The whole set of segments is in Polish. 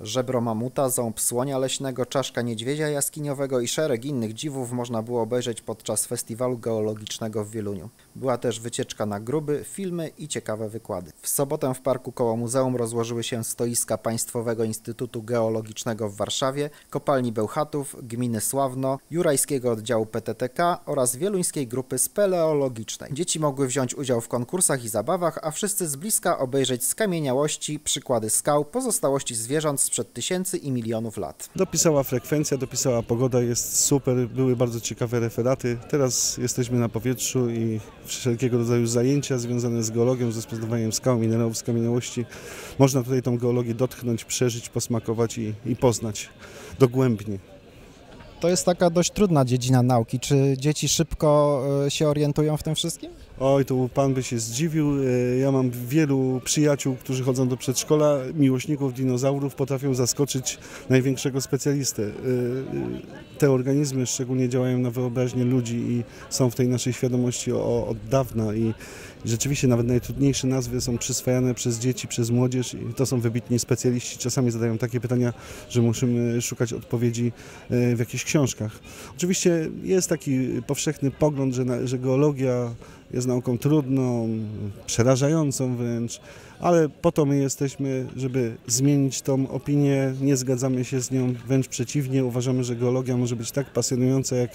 Żebro mamuta, ząb słonia leśnego, czaszka niedźwiedzia jaskiniowego i szereg innych dziwów można było obejrzeć podczas festiwalu geologicznego w Wieluniu. Była też wycieczka na gruby, filmy i ciekawe wykłady. W sobotę w parku koło muzeum rozłożyły się stoiska Państwowego Instytutu Geologicznego w Warszawie, kopalni Bełchatów, gminy Sławno, Jurajskiego Oddziału PTTK oraz wieluńskiej grupy speleologicznej. Dzieci mogły wziąć udział w konkursach i zabawach, a wszyscy z bliska obejrzeć skamieniałości, przykłady skał, pozostałości zwierząt sprzed tysięcy i milionów lat. Dopisała frekwencja, dopisała pogoda, jest super, były bardzo ciekawe referaty. Teraz jesteśmy na powietrzu i wszelkiego rodzaju zajęcia związane z geologią, ze poznawaniem skał, minerałów, skamieniałości. Można tutaj tą geologię dotknąć, przeżyć, posmakować i, i poznać dogłębnie. To jest taka dość trudna dziedzina nauki. Czy dzieci szybko e, się orientują w tym wszystkim? Oj, to pan by się zdziwił. E, Ja mam wielu przyjaciół, którzy chodzą do przedszkola, miłośników dinozaurów, potrafią zaskoczyć największego specjalistę. E, Te organizmy szczególnie działają na wyobraźnię ludzi i są w tej naszej świadomości od dawna i rzeczywiście nawet najtrudniejsze nazwy są przyswajane przez dzieci, przez młodzież i to są wybitni specjaliści. Czasami zadają takie pytania, że musimy szukać odpowiedzi w jakichś książkach. Oczywiście jest taki powszechny pogląd, że, na, że geologia jest nauką trudną, przerażającą wręcz, ale po to my jesteśmy, żeby zmienić tą opinię. Nie zgadzamy się z nią, wręcz przeciwnie. Uważamy, że geologia może być tak pasjonująca jak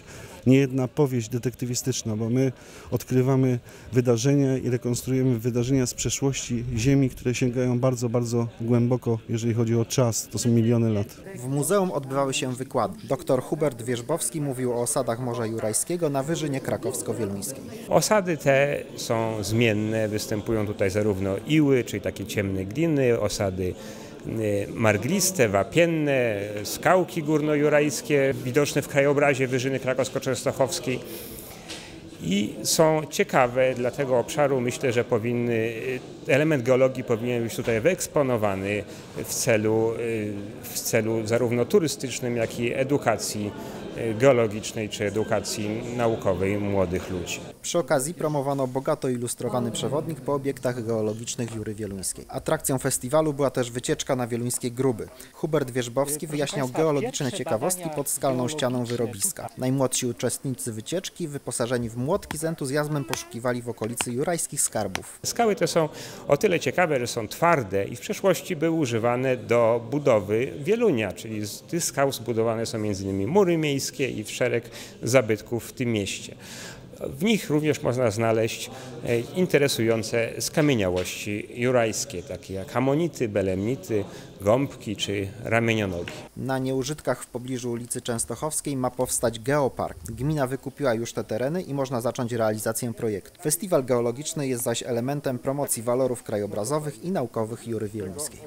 niejedna powieść detektywistyczna, bo my odkrywamy wydarzenia i rekonstruujemy wydarzenia z przeszłości Ziemi, które sięgają bardzo, bardzo głęboko, jeżeli chodzi o czas. To są miliony lat. W muzeum odbywały się wykłady. Dr Hubert Wierzbowski mówił o osadach Morza Jurajskiego na Wyżynie Krakowsko-Wieluńskiej. Osady te są zmienne, występują tutaj zarówno iły, czyli takie ciemne gliny, osady y, margliste, wapienne, skałki górnojurajskie widoczne w krajobrazie Wyżyny Krakowsko-Częstochowskiej i są ciekawe dla tego obszaru. Myślę, że powinny, y, element geologii powinien być tutaj wyeksponowany w celu, y, w celu zarówno turystycznym, jak i edukacji y, geologicznej czy edukacji naukowej młodych ludzi. Przy okazji promowano bogato ilustrowany przewodnik po obiektach geologicznych Jury Wieluńskiej. Atrakcją festiwalu była też wycieczka na wieluńskie gruby. Hubert Wierzbowski wyjaśniał geologiczne ciekawostki pod skalną ścianą wyrobiska. Najmłodsi uczestnicy wycieczki, wyposażeni w młotki, z entuzjazmem poszukiwali w okolicy jurajskich skarbów. Skały te są o tyle ciekawe, że są twarde i w przeszłości były używane do budowy wielunia, czyli z tych skał zbudowane są m.in. mury miejskie i szereg zabytków w tym mieście. W nich również można znaleźć e, interesujące skamieniałości jurajskie, takie jak amonity, belemnity, gąbki czy ramienionogi. Na nieużytkach w pobliżu ulicy Częstochowskiej ma powstać geopark. Gmina wykupiła już te tereny i można zacząć realizację projektu. Festiwal geologiczny jest zaś elementem promocji walorów krajobrazowych i naukowych Jury Wieluńskiej.